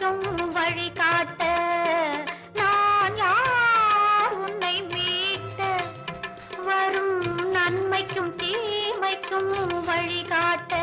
காட்டும் வழிகாட்ட நான் யார் உன்னை மீட்ட? வரும் நன்மைக்கும் தீமைக்கும் வழிகாட்ட